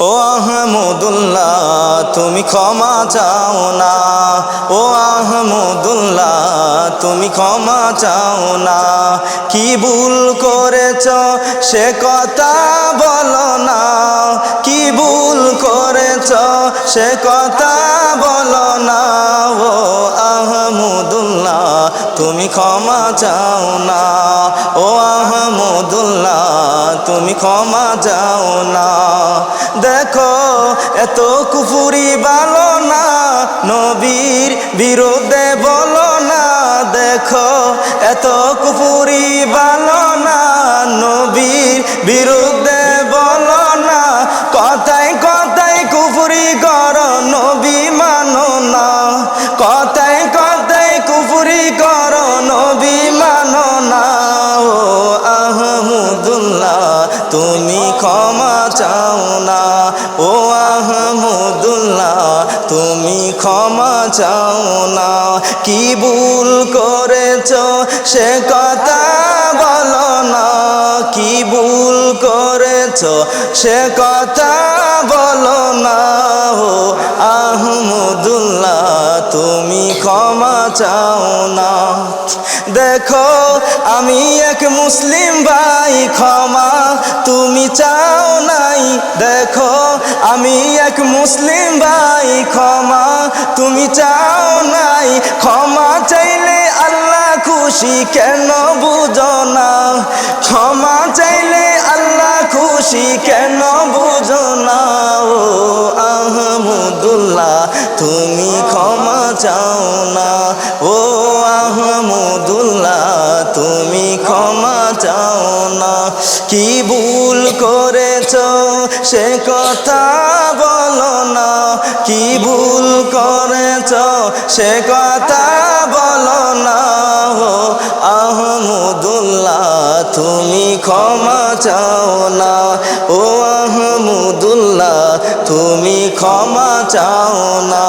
ও আহমদুল্লাহ, তুমি ক্ষমা চাও না। ও আহমদুল্লাহ, তুমি ক্ষমা চাও না। কি ভুল করেছ সে কথা বলো না। কি ভুল করেছ সে কথা বলো না। ও আহমদুল্লাহ, তুমি ক্ষমা চাও না। ও আহমদুল্লাহ, তুমি ক্ষমা চাও না। দেখো, এত কুফুরি ভালো না, নবীর বিরুদ্ধে বলো না, দেখো, এত কুফুরি ভালো না, নবীর বিরুদ্ধে আহমদুল্লাহ তুমি ক্ষমা চাও না। ও আহমদুল্লাহ, তুমি ক্ষমা চাও না। কি ভুল করেছ সে কথা বলো না। কি ভুল করেছ সে কথা বলো না। ও আহমদুল্লাহ, তুমি ক্ষমা চাও না। দেখো, আমি এক মুসলিম ভাই, ক্ষমা তুমি চাও নাই। দেখো, আমি এক মুসলিম ভাই, ক্ষমা তুমি চাও নাই। ক্ষমা চাইলে আল্লাহ খুশি কেন বুঝো না? ক্ষমা চাইলে আল্লাহ খুশি কেন বুঝো না? ও আহমদুল্লাহ, তুমি ক্ষমা চাও না। ও তুমি ক্ষমা চাও না। কি ভুল করেছ? সে কথা বলো না। কি ভুল করেছ? সে কথা বলো না। ও আহমদুল্লাহ, তুমি ক্ষমা চাও না। ও আহমদুল্লাহ, তুমি ক্ষমা চাও না।